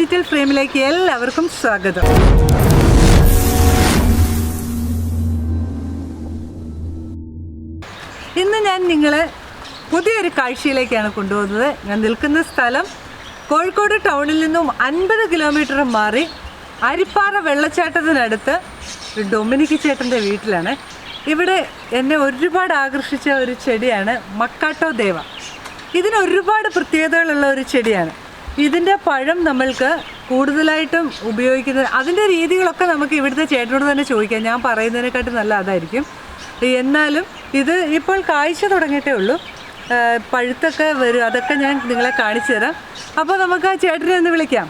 Digital ഫ്രെയിമിലേക്ക് എല്ലാവർക്കും സ്വാഗതം. ഇന്ന് ഞാൻ നിങ്ങളെ പുതിയൊരു കാഴ്ചയിലേക്കാണ് കൊണ്ടുപോകുന്നത്. ഞാൻ നിൽക്കുന്ന സ്ഥലം കോഴിക്കോട് ടൗണിൽ നിന്നും അൻപത് കിലോമീറ്റർ മാറി അരിപ്പാറ വെള്ളച്ചാട്ടത്തിനടുത്ത് ഡൊമിനിക്ക് ചേട്ടന്റെ വീട്ടിലാണ്. ഇവിടെ എന്നെ ഒരുപാട് ആകർഷിച്ച ഒരു ചെടിയാണ് മക്കാട്ടോ ദേവ. ഇതിന് ഒരുപാട് പ്രത്യേകതകളുള്ള ഒരു ചെടിയാണ്. ഇതിന്റെ പഴം നമ്മൾക്ക് കൂടുതലായിട്ടും ഉപയോഗിക്കുന്നത് അതിന്റെ രീതികളൊക്കെ നമുക്ക് ഇവിടുത്തെ ചേട്ടനോട് തന്നെ ചോദിക്കാം. ഞാൻ പറയുന്നതിനെക്കാട്ടും നല്ല അതായിരിക്കും. എന്നാലും ഇത് ഇപ്പോൾ കാഴ്ച തുടങ്ങിയിട്ടേ ഉള്ളൂ. പഴുത്തൊക്കെ വരും. അതൊക്കെ ഞാൻ നിങ്ങളെ കാണിച്ചു തരാം. അപ്പോൾ നമുക്ക് ആ ചേട്ടനെ ഒന്ന് വിളിക്കാം.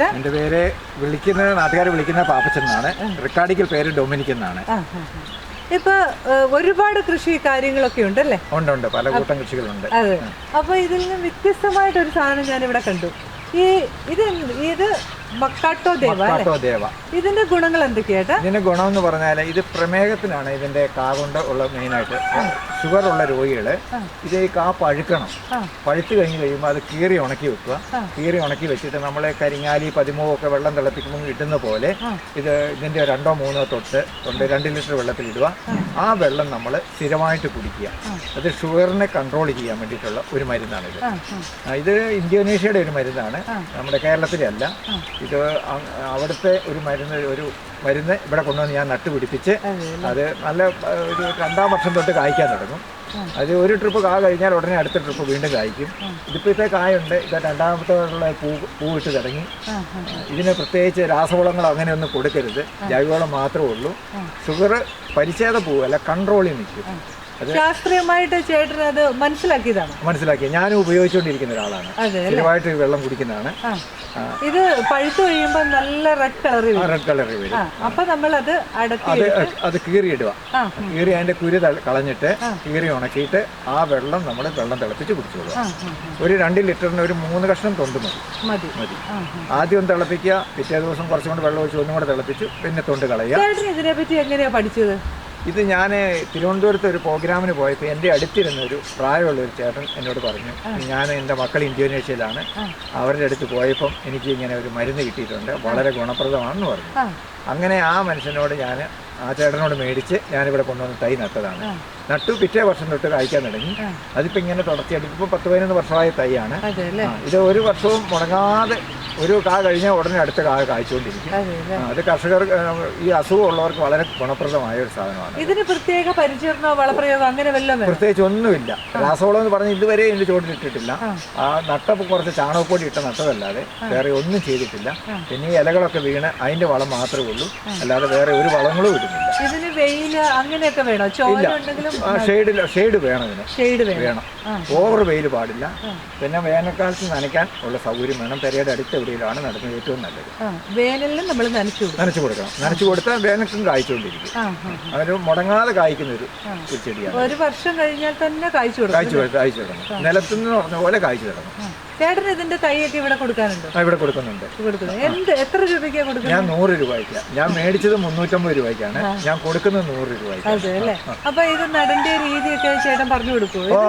പേരെന്ന് എന്റെ എന്റെ പേര് വിളിക്കുന്നത് നാട്ടുകാർ വിളിക്കുന്ന പാപ്പച്ചൻ എന്നാണ്. റെക്കാർഡിക്കൽ പേര് ഡൊമിനിക് എന്നാണ്. ഇപ്പൊ ഒരുപാട് കൃഷി കാര്യങ്ങളൊക്കെ ഉണ്ടല്ലേ? ഉണ്ട് ഉണ്ട്. പല കൂട്ടം കൃഷികളുണ്ട്. അതെ. അപ്പൊ ഇതിൽ നിന്ന് വ്യത്യസ്തമായിട്ടൊരു സാധനം ഞാൻ ഇവിടെ കണ്ടു. ഈ ഇത് ഇത് ദേവ ദേവ. ഇതിന്റെ ഗുണങ്ങൾ എന്തൊക്കെയായിട്ട് ഇതിന്റെ ഗുണം എന്ന് പറഞ്ഞാൽ ഇത് പ്രമേഹത്തിനാണ് ഇതിന്റെ കാ കൊണ്ട് ഉള്ള മെയിനായിട്ട്. ഷുഗർ ഉള്ള രോഗികൾ ഇത് ഈ കാ പഴുക്കണം. പഴുത്ത് കഴിഞ്ഞ് കഴിയുമ്പോൾ അത് കീറി ഉണക്കി വെക്കുക. കീറി ഉണക്കി വെച്ചിട്ട് നമ്മളെ കരിങ്ങാലി പതിമൂവോ ഒക്കെ വെള്ളം തിളപ്പിക്കുമ്പോൾ ഇടുന്ന പോലെ ഇത് ഇതിന്റെ രണ്ടോ മൂന്നോ തൊട്ട് തൊണ്ട് രണ്ട് ലിറ്റർ വെള്ളത്തിൽ ഇടുക. ആ. വെള്ളം നമ്മൾ സ്ഥിരമായിട്ട് കുടിക്കുക. അത് ഷുഗറിനെ കൺട്രോൾ ചെയ്യാൻ വേണ്ടിയിട്ടുള്ള ഒരു മരുന്നാണ് ഇത് ഇന്തോനേഷ്യയുടെ ഒരു മരുന്നാണ്. നമ്മുടെ കേരളത്തിലെ അല്ല ഇത് അവിടുത്തെ ഒരു മരുന്ന് ഒരു മരുന്ന് ഇവിടെ കൊണ്ടുവന്ന് ഞാൻ നട്ടുപിടിപ്പിച്ച് അത് നല്ല ഒരു രണ്ടാം വർഷം തൊട്ട് കായ്ക്കാൻ തുടങ്ങും. അത് ഒരു ട്രിപ്പ് കാ കഴിഞ്ഞാൽ ഉടനെ അടുത്ത ട്രിപ്പ് വീണ്ടും കായ്ക്കും. ഇതിപ്പോഴത്തെ കായുണ്ട്. ഇത് രണ്ടാമത്തെ ഉള്ള പൂ പൂവിട്ട് തുടങ്ങി. ഇതിന് പ്രത്യേകിച്ച് രാസവളങ്ങൾ അങ്ങനെയൊന്നും കൊടുക്കരുത്. ജൈവവളം മാത്രമേ ഉള്ളൂ. ഷുഗർ പരിച്ഛേദ പോവല്ല കൺട്രോളിൽ നിൽക്കും. ശാസ്ത്രീയമായിട്ട് ചേട്ടൻ അത് മനസ്സിലാക്കിയതാണ്. മനസ്സിലാക്കി. ഞാൻ ഉപയോഗിച്ചുകൊണ്ടിരിക്കുന്ന ഒരാളാണ്. സ്ഥിരമായിട്ട് വെള്ളം കുടിക്കുന്നതാണ്. ഇത് പഴുത്തു കഴിയുമ്പോൾ നല്ല റെഡ് കളർ റെഡ് കളറിൽ വരും. അപ്പൊ നമ്മൾ അത് അത് അത് കീറിയിടുക. കീറി അതിന്റെ കുരു കളഞ്ഞിട്ട് കീറി ഉണക്കിയിട്ട് ആ വെള്ളം നമ്മൾ വെള്ളം തിളപ്പിച്ച് കുടിച്ചു ആ, ആ, ഒരു രണ്ട് ലിറ്ററിന് ഒരു മൂന്ന് കഷ്ണം തൊണ്ട് മതി. മതി. ആദ്യം തിളപ്പിക്കുക. പിറ്റേ ദിവസം കുറച്ചും കൂടെ വെള്ളം ഒഴിച്ച് ഒന്നും കൂടെ തിളപ്പിച്ചു പിന്നെ തൊണ്ട് കളയുക. ചേട്ടൻ ഇതിനെ പറ്റി എങ്ങനെയാ പഠിച്ചത്? ഇത് ഞാൻ തിരുവനന്തപുരത്ത് ഒരു പ്രോഗ്രാമിന് പോയപ്പോൾ എന്റെ അടുത്തിരുന്ന ഒരു പ്രായമുള്ള ഒരു ചേട്ടൻ എന്നോട് പറഞ്ഞു. ഞാൻ എന്റെ മക്കൾ ഇന്തോനേഷ്യയിലാണ്. അവരുടെ അടുത്ത് പോയപ്പം എനിക്ക് ഇങ്ങനെ ഒരു മരുന്ന് കിട്ടിയിട്ടുണ്ട്. വളരെ ഗുണപ്രദമാണെന്ന് പറഞ്ഞു. അങ്ങനെ ആ മനുഷ്യനോട് ഞാൻ ആ ചേട്ടനോട് മേടിച്ച് ഞാനിവിടെ കൊണ്ടുവന്ന് തൈ നട്ടതാണ്. നട്ടു പിറ്റേ വർഷം തൊട്ട് കായ്ക്കാൻ തുടങ്ങി. അതിപ്പോൾ ഇങ്ങനെ തുടർച്ചയായിട്ട് ഇപ്പോൾ പത്ത് പതിനൊന്ന് വർഷമായ തൈയാണ്. ഇത് ഒരു വർഷവും മുടങ്ങാതെ ഒരു കാ കഴിഞ്ഞാൽ ഉടനെ അടുത്ത കാ കായ്ച്ചുകൊണ്ടിരിക്കും. അതെ കർഷകർ ഈ അസുഖമുള്ളവർക്ക് വളരെ ഗുണപ്രദമായ ഒരു സാധനമാണ്. ഇതിന് പ്രത്യേക പരിചരണോ വളപ്രയോഗം അങ്ങനെ വല്ലതും പ്രത്യേകിച്ച് ഒന്നുമില്ല. രാസവളം എന്ന് പറഞ്ഞ് ഇതുവരെ ഇതിന്റെ ചോട്ടിലിട്ടിട്ടില്ല ആ. നട്ടപ്പ് കുറച്ച് ചാണകപ്പൊടി ഇട്ട നട്ടതല്ലാതെ വേറെ ഒന്നും ചെയ്തിട്ടില്ല. പിന്നെ ഈ ഇലകളൊക്കെ വീണ് അതിന്റെ വളം മാത്രമേ ഉള്ളൂ. അല്ലാതെ വേറെ ഒരു വളങ്ങളും ഇടുന്നില്ല ഇതിന് വെയിൽ അങ്ങനെയൊക്കെ വേണോ? ചോല ഉണ്ടെങ്കിലും ഷെയ്ഡ് ഷെയ്ഡ് വേണം ഇതിന്. ഷെയ്ഡ് വേണം. ഓവർ വെയിൽ പാടില്ല. പിന്നെ വേനൽക്കാലത്ത് നനയ്ക്കാൻ ഉള്ള സൗകര്യം വേണം. പെരയുടെ അടുത്ത് എവിടെയാണ് നടക്കുന്നത് ഏറ്റവും നല്ലത്? ആ. വേനലിലും നമ്മൾ നനച്ചു നനച്ചു കൊടുക്കണം. നനച്ചു കൊടുത്താൽ വേനൽക്കും കായ്ച്ചുകൊണ്ടിരിക്കും. ആ ആ. അതൊരു മുടങ്ങാതെ കായ്ക്കുന്ന ഒരു ചെടിയാണ്. ഒരു വർഷം കഴിഞ്ഞാൽ തന്നെ കായ്ച്ചു കൊടുക്കും കായ്ച്ചു കായ്ച്ചു തുടങ്ങും നിലത്തുനിന്ന് പറഞ്ഞ പോലെ കായ്ച്ചു തുടങ്ങും ചേട്ടൻ ഇതിന്റെ തൈയൊക്കെ ഇവിടെ കൊടുക്കാനുണ്ടോ? ആ, ഇവിടെ കൊടുക്കുന്നുണ്ട്. കൊടുക്കുന്നത് എന്ത്? എത്ര രൂപയ്ക്കാണ് കൊടുക്കുന്നത്? ഞാൻ നൂറ് രൂപയ്ക്ക്. ഞാൻ മേടിച്ചത് മുന്നൂറ്റമ്പത് രൂപയ്ക്കാണ്. ഞാൻ കൊടുക്കുന്നത് നൂറ് രൂപയ്ക്ക്. അതെ അല്ലേ? അപ്പൊ ഇത് നടന്റെ രീതിയൊക്കെ ചേട്ടൻ പറഞ്ഞു കൊടുക്കുമോ ഓ.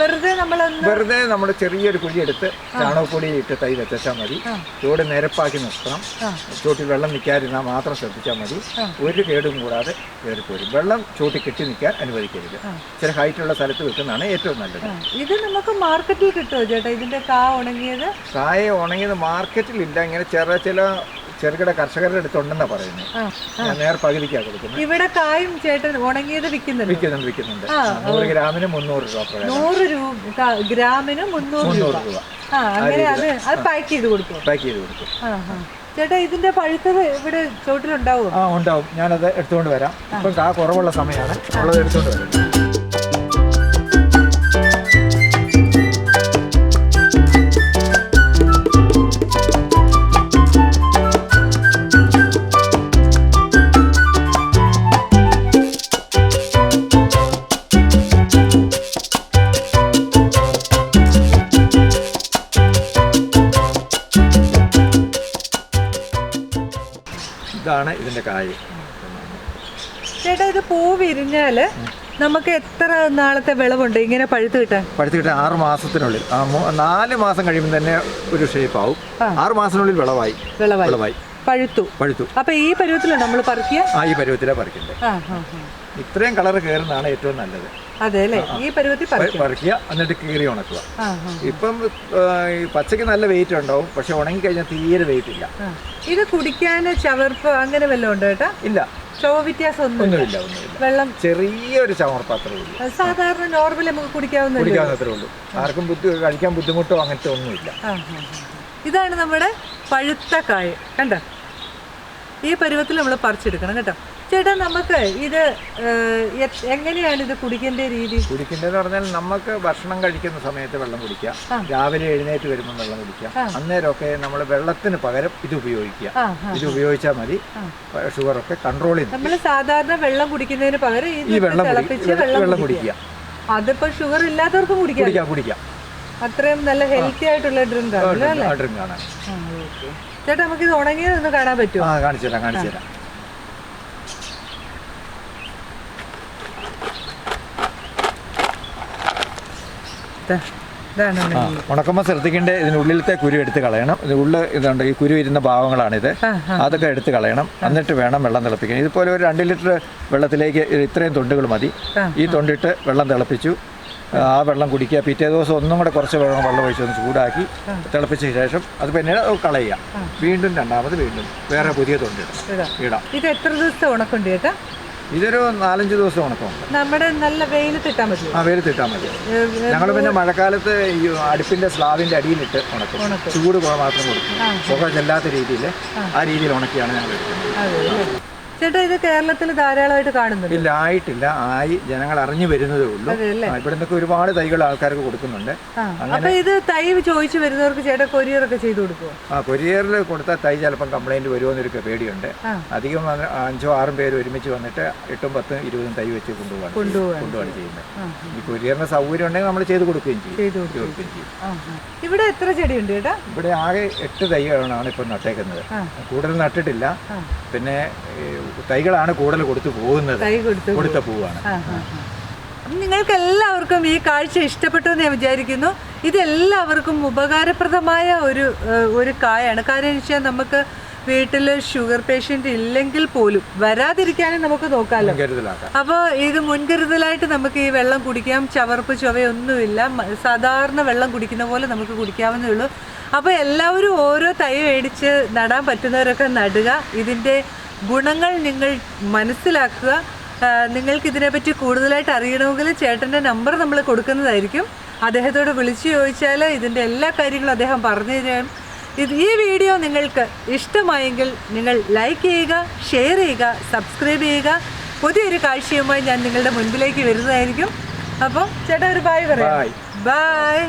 വെറുതെ നമ്മളൊന്ന് വെറുതെ നമ്മൾ ചെറിയൊരു കുഴി എടുത്ത് ചാണകപ്പൊടി ഇട്ട് തൈ വെച്ചാൽ മതി. ചൂട് നിരപ്പാക്കി നിർത്തണം. ചൂട്ടിൽ വെള്ളം നിൽക്കാതിരുന്നാൽ മാത്രം ശ്രദ്ധിച്ചാൽ മതി. ഒരു കേടും കൂടാതെ കയറിപ്പോരും വെള്ളം ചൂട്ടി കെട്ടി നിൽക്കാൻ അനുവദിക്കരുത്. ചില ഹൈറ്റുള്ള സ്ഥലത്ത് വെക്കുന്നതാണ് ഏറ്റവും നല്ലത്. ഇത് നമുക്ക് മാർക്കറ്റിൽ കിട്ടുമോ ചേട്ടാ? ഇതിന്റെ കാ ഉണങ്ങിയത്? കായ ഉണങ്ങിയത് മാർക്കറ്റിലില്ല. ഇങ്ങനെ ചെറിയ ചില ചെറുകിട കർഷകരുടെ അടുത്തുണ്ടെന്നാ പറയുന്നത് നേർ പകുതിക്കാ കൊടുക്കുന്നത് ഇവിടെ കായും ചേട്ടൻ ഉണങ്ങിയത് വിൽക്കുന്നുണ്ട്. വിൽക്കുന്നുണ്ട് വിൽക്കുന്നുണ്ട്. നൂറ് ഗ്രാമിന് മുന്നൂറ് രൂപ നൂറ് രൂപ ഗ്രാമിന് മുന്നൂറ് രൂപ. അങ്ങനെ അത് അത് പാക്ക് ചെയ്ത് കൊടുക്കും. പാക്ക് ചെയ്ത് കൊടുക്കും. ചേട്ടാ ഇതിന്റെ പഴുത്തത് ഇവിടെ ചോട്ടിലുണ്ടാവും ആ ഉണ്ടാവും. ഞാനത് എടുത്തുകൊണ്ട് വരാം. ഇപ്പം കാ കുറവുള്ള സമയമാണ്. ഉള്ളത് എടുത്തുകൊണ്ട് വരാം. ഇതാണ് ഇതിന്റെ കായ്. ചേട്ടാ ഇത് പൂ വിരിഞ്ഞാൽ നമുക്ക് എത്ര നാളത്തെ വിളവുണ്ട്? ഇങ്ങനെ പഴുത്ത് കിട്ടാൻ? പഴുത്ത് കിട്ടാൻ ആറ് മാസത്തിനുള്ളിൽ. ആ, നാല് മാസം കഴിയുമ്പോൾ തന്നെ ഒരു ഷേപ്പ് ആവും. ആറു മാസത്തിനുള്ളിൽ വിളവായി. വിളവായി. പഴുത്തു. പഴുത്തു. അപ്പൊ ഈ പരുവത്തിലാണ് നമ്മൾ പറിക്കുക ആ ഈ പരുവത്തിലാണ് പറിക്കണ്ടേ. ആ ആ ആ. ഇത്രയും കളർ കയറുന്നതാണ് ഏറ്റവും നല്ലത്. ഈ പരുവത്തിൽ പറിക്കുക എന്നിട്ട് കീറി ഉണക്കുക. ഇപ്പം പച്ചയ്ക്ക് നല്ല വെയിറ്റ് ഉണ്ടാവും പക്ഷെ ഉണങ്ങി കഴിഞ്ഞാൽ തീരെ വെയിറ്റ് ഇല്ല. ഇത് കുടിക്കാൻ ചവർപ്പ് അങ്ങനെ വല്ലതും ഉണ്ടോ കേട്ടോ ഇല്ല. ഒന്നുമില്ല വെള്ളം. ചെറിയൊരു ചമർപ്പാത്രമേ ഉള്ളൂ. സാധാരണ നോർമൽ നമുക്ക് കുടിക്കാവുന്ന കുടിക്കാവുന്നത്രേ ഉള്ളൂ. ആർക്കും ബുദ്ധി കഴിക്കാൻ ബുദ്ധിമുട്ടോ അങ്ങനത്തെ ഒന്നുമില്ല. ഇതാണ് നമ്മുടെ പഴുത്ത കായ. കണ്ട? ഈ പരുവത്തിൽ നമ്മൾ പറിച്ചെടുക്കണം കേട്ടോ. ചേട്ടാ നമുക്ക് ഇത് എങ്ങനെയാണ് ഇത് കുടിക്കേണ്ട രീതി? കുടിക്കേണ്ടതെന്ന് പറഞ്ഞാൽ നമുക്ക് ഭക്ഷണം കഴിക്കുന്ന സമയത്ത് വെള്ളം കുടിക്കാം രാവിലെ എഴുന്നേറ്റ് വരുമ്പോൾ വെള്ളം കുടിക്കാം അന്നേരമൊക്കെ നമ്മൾ വെള്ളത്തിന് പകരം ഇത് ഉപയോഗിക്കുക. ഇത് ഉപയോഗിച്ചാൽ മതി. ഷുഗറൊക്കെ കൺട്രോൾ ചെയ്യും നമ്മൾ സാധാരണ വെള്ളം കുടിക്കുന്നതിന് പകരം ഈ വെള്ളം വെള്ളം കുടിക്കുക. അതിപ്പോ ഷുഗർ ഇല്ലാത്തവർക്കും കുടിക്കാം. കുടിക്കാം കുടിക്കാം. അത്രയും നല്ല ഹെൽത്തി ആയിട്ടുള്ള ഡ്രിങ്ക് ആണ് ഡ്രിങ്ക് ആണ്. ചേട്ടാ നമുക്ക് ഇത് ഉണങ്ങിയതൊന്ന് കാണാൻ പറ്റുമോ? കാണിച്ചു തരാം കാണിച്ചു തരാം ദാ, ഇതാണ് ആ ഉണക്കുമ്പോൾ ശ്രദ്ധിക്കേണ്ട ഇതിനുള്ളിലത്തെ കുരു എടുത്ത് കളയണം. ഇതിനുള്ളിൽ ഇതുണ്ട് ഈ കുരു ഇരുന്ന ഭാഗങ്ങളാണിത്. അതൊക്കെ എടുത്ത് കളയണം. എന്നിട്ട് വേണം വെള്ളം തിളപ്പിക്കാൻ. ഇതുപോലെ ഒരു രണ്ട് ലിറ്റർ വെള്ളത്തിലേക്ക് ഇത് ഇത്രയും തൊണ്ടുകൾ മതി. ഈ തൊണ്ടിട്ട് വെള്ളം തിളപ്പിച്ചു. ആ വെള്ളം കുടിക്കുക. പിറ്റേ ദിവസം ഒന്നും കൂടെ കുറച്ച് വെള്ളം വെള്ളം ഒഴിച്ച് ഒന്ന് ചൂടാക്കി തിളപ്പിച്ച ശേഷം അത് പിന്നീട് കളയുക. വീണ്ടും രണ്ടാമത് വീണ്ടും വേറെ പുതിയ തൊണ്ടിടാം ഇടാം. ഇത് എത്ര ദിവസത്തെ ഉണക്കുണ്ട് ഇതൊരു നാലഞ്ച് ദിവസം ഉണക്കം. നമ്മുടെ നല്ല വെയിലത്തിട്ടാൽ മതി. ആ വെയിലത്തിട്ടാൽ മതി. ഞങ്ങൾ പിന്നെ മഴക്കാലത്ത് ഈ അടുപ്പിന്റെ സ്ലാവിന്റെ അടിയിലിട്ട് ഉണക്കും. ചൂട് മാത്രം കൊടുക്കും. പുക ചെല്ലാത്ത രീതിയിൽ ആ. രീതിയിൽ ഉണക്കിയാണ് ഞങ്ങൾ എടുക്കുന്നത്? ചേട്ടാ ഇത് കേരളത്തിൽ ധാരാളമായിട്ട് കാണുന്നുണ്ട്. ഇല്ല ആയിട്ടില്ല. ആയി ജനങ്ങൾ അറിഞ്ഞു വരുന്നതേ ഉള്ളൂ. ഇവിടെ നിന്നൊക്കെ ഒരുപാട് തൈകൾ ആൾക്കാർക്ക് കൊടുക്കുന്നുണ്ട്. അപ്പൊ ഇത് തൈ ചോദിച്ചു വരുന്നവർക്ക് ചേട്ടാ കൊറിയർ ഒക്കെ ചെയ്തു കൊടുക്കുമോ ആ കൊരിയറിൽ കൊടുത്ത തൈ ചിലപ്പം കംപ്ലൈന്റ് വരുമോന്നൊരു പേടിയുണ്ട്. അധികം അഞ്ചോ ആറും പേര് ഒരുമിച്ച് വന്നിട്ട് എട്ടും പത്തും ഇരുപതും തൈ വെച്ച് കൊണ്ടുപോകാൻ കൊണ്ടുപോകാൻ ചെയ്യുന്നത്. ഈ കൊരിയറിന് സൗകര്യം ഉണ്ടെങ്കിൽ നമ്മൾ ചെയ്ത് കൊടുക്കുകയും ചെയ്യും. ഇവിടെ എത്ര ചെടിയുണ്ട് ചേട്ടാ? ഇവിടെ ആകെ എട്ട് തൈകളാണ് ഇപ്പം നട്ടേക്കുന്നത്. കൂടുതൽ നട്ടിട്ടില്ല. പിന്നെ തൈകളാണ് കൂടുതൽ കൊടുത്തു പോകുന്നത്. കൊടുത്തു പൂവാണ്. നിങ്ങൾക്ക് എല്ലാവർക്കും ഈ കാഴ്ച ഇഷ്ടപ്പെട്ടു എന്ന് ഞാൻ വിചാരിക്കുന്നു. ഇതെല്ലാവർക്കും ഉപകാരപ്രദമായ ഒരു ഒരു കായാണ്. കാര്യം വെച്ചാൽ നമുക്ക് വീട്ടിൽ ഷുഗർ പേഷ്യന്റ് ഇല്ലെങ്കിൽ പോലും വരാതിരിക്കാനും നമുക്ക് നോക്കാമല്ലോ. അപ്പോൾ ഇത് മുൻകരുതലായിട്ട് നമുക്ക് ഈ വെള്ളം കുടിക്കാം. ചവർപ്പ് ചുവയൊന്നുമില്ല. സാധാരണ വെള്ളം കുടിക്കുന്ന പോലെ നമുക്ക് കുടിക്കാവുന്നേ ഉള്ളൂ. അപ്പോൾ എല്ലാവരും ഓരോ തൈ മേടിച്ച് നടാൻ പറ്റുന്നവരൊക്കെ നടുക. ഇതിന്റെ ഗുണങ്ങൾ നിങ്ങൾ മനസ്സിലാക്കുക. നിങ്ങൾക്ക് ഇതിനെപ്പറ്റി കൂടുതലായിട്ട് അറിയണമെങ്കിൽ ചേട്ടന്റെ നമ്പർ നമ്മൾ കൊടുക്കുന്നതായിരിക്കും. അദ്ദേഹത്തോട് വിളിച്ചു ചോദിച്ചാൽ ഇതിന്റെ എല്ലാ കാര്യങ്ങളും അദ്ദേഹം പറഞ്ഞു തരാം. ഇത് ഈ വീഡിയോ നിങ്ങൾക്ക് ഇഷ്ടമായെങ്കിൽ നിങ്ങൾ ലൈക്ക് ചെയ്യുക ഷെയർ ചെയ്യുക സബ്സ്ക്രൈബ് ചെയ്യുക. പുതിയൊരു കാഴ്ചയുമായി ഞാൻ നിങ്ങളുടെ മുൻപിലേക്ക് വരുന്നതായിരിക്കും. അപ്പോൾ ചേട്ടൻ ഒരു ബായ് പറയാം. ബായ്